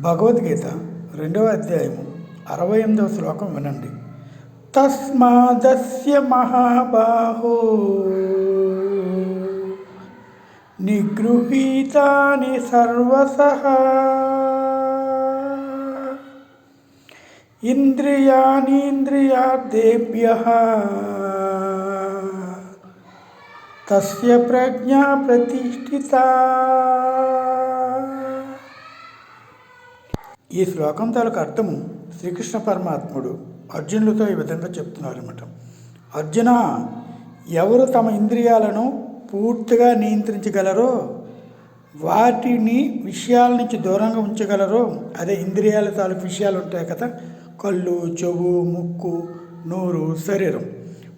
భగవద్గీత రెండవ అధ్యాయము అరవై ఎనిమిదవ శ్లోకం వినండి. తస్మాదస్య మహాబాహో. నిగృహీతాని సర్వస. ఇంద్రియాణీంద్రియార్థేభ్య. తస్య ప్రజ్ఞా ప్రతిష్ఠిత. ఈ శ్లోకం తాలూకు అర్థము శ్రీకృష్ణ పరమాత్ముడు అర్జునులతో ఈ విధంగా చెప్తున్నారన్నమాట. అర్జున ఎవరు తమ ఇంద్రియాలను పూర్తిగా నియంత్రించగలరో వాటిని విషయాల నుంచి దూరంగా ఉంచగలరో అదే ఇంద్రియాల తాలూకు విషయాలు ఉంటాయి కదా కళ్ళు చెవు ముక్కు నోరు శరీరం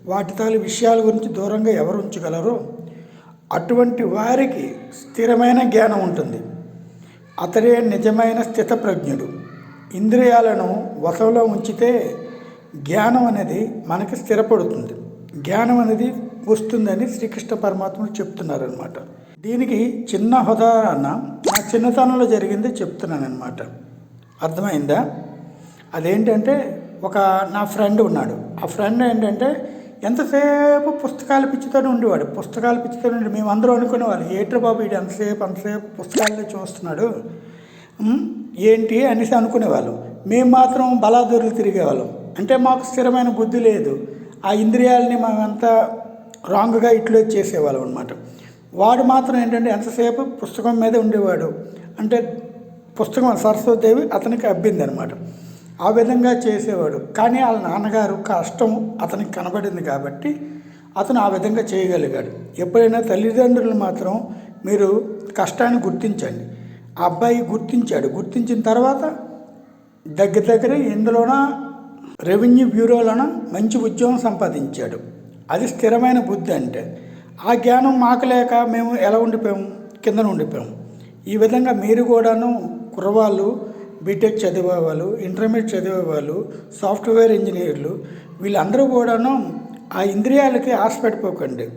వాటి తాలూ విషయాల గురించి దూరంగా ఎవరు ఉంచగలరో అటువంటి వారికి స్థిరమైన జ్ఞానం ఉంటుంది. అతడే నిజమైన స్థితప్రజ్ఞుడు. ఇంద్రియాలను వశంలో ఉంచితే జ్ఞానం అనేది మనకి స్థిరపడుతుంది. జ్ఞానం అనేది వస్తుందని శ్రీకృష్ణ పరమాత్ముడు చెప్తున్నారనమాట దీనికి చిన్న ఉదాహరణ నా చిన్నతనంలో జరిగింది చెప్తున్నానమాట అర్థమైందా? అదేంటంటే ఒక నా ఫ్రెండ్ ఉన్నాడు. ఆ ఫ్రెండ్ ఏంటంటే ఎంతసేపు పుస్తకాల పిచ్చితోనే ఉండేవాడు. పుస్తకాల పిచ్చితోనే ఉండి మేము అందరూ అనుకునేవాళ్ళు ఏట్రా బాబు వీడు ఎంతసేపు అంతసేపు పుస్తకాలనే చూస్తున్నాడు? ఏంటి? అనేసి అనుకునేవాళ్ళం. మేము మాత్రం బలాదూరులు తిరిగేవాళ్ళం. అంటే మాకు స్థిరమైన బుద్ధి లేదు. ఆ ఇంద్రియాలని మేమంతా రాంగ్గా ఇట్లో చేసేవాళ్ళం అనమాట వాడు మాత్రం ఏంటంటే ఎంతసేపు పుస్తకం మీద ఉండేవాడు. అంటే పుస్తకం సరస్వతిదేవి అతనికి అబ్బింది అనమాట ఆ విధంగా చేసేవాడు. కానీ వాళ్ళ నాన్నగారు కష్టం అతనికి కనబడింది కాబట్టి అతను ఆ విధంగా చేయగలిగాడు. ఎప్పుడైనా తల్లిదండ్రులు మాత్రం మీరు కష్టాన్ని గుర్తించండి. ఆ అబ్బాయి గుర్తించాడు. గుర్తించిన తర్వాత దగ్గర దగ్గర ఇందులోన రెవెన్యూ బ్యూరోలోన మంచి ఉద్యోగం సంపాదించాడు. అది స్థిరమైన బుద్ధి అంటే ఆ జ్ఞానం మాకు లేక మేము ఎలా ఉండిపోయాము కిందన ఉండిపోయాము ఈ విధంగా మీరు కూడాను కుర్రవాళ్ళు బీటెక్ చదివేవాళ్ళు ఇంటర్మీడియట్ చదివేవాళ్ళు సాఫ్ట్వేర్ ఇంజనీర్లు వీళ్ళందరూ కూడాను ఆ ఇంద్రియాలకి ఆశ పెట్టుకోకండి.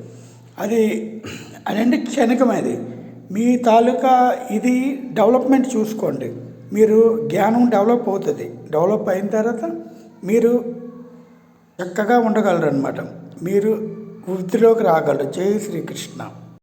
అది అనండి క్షణికమది మీ తాలూకా ఇది డెవలప్మెంట్ చూసుకోండి. మీరు జ్ఞానం డెవలప్ అవుతుంది. డెవలప్ అయిన తర్వాత మీరు చక్కగా ఉండగలరు అనమాట మీరు వృద్ధిలోకి రాగలరు. జై శ్రీకృష్ణ.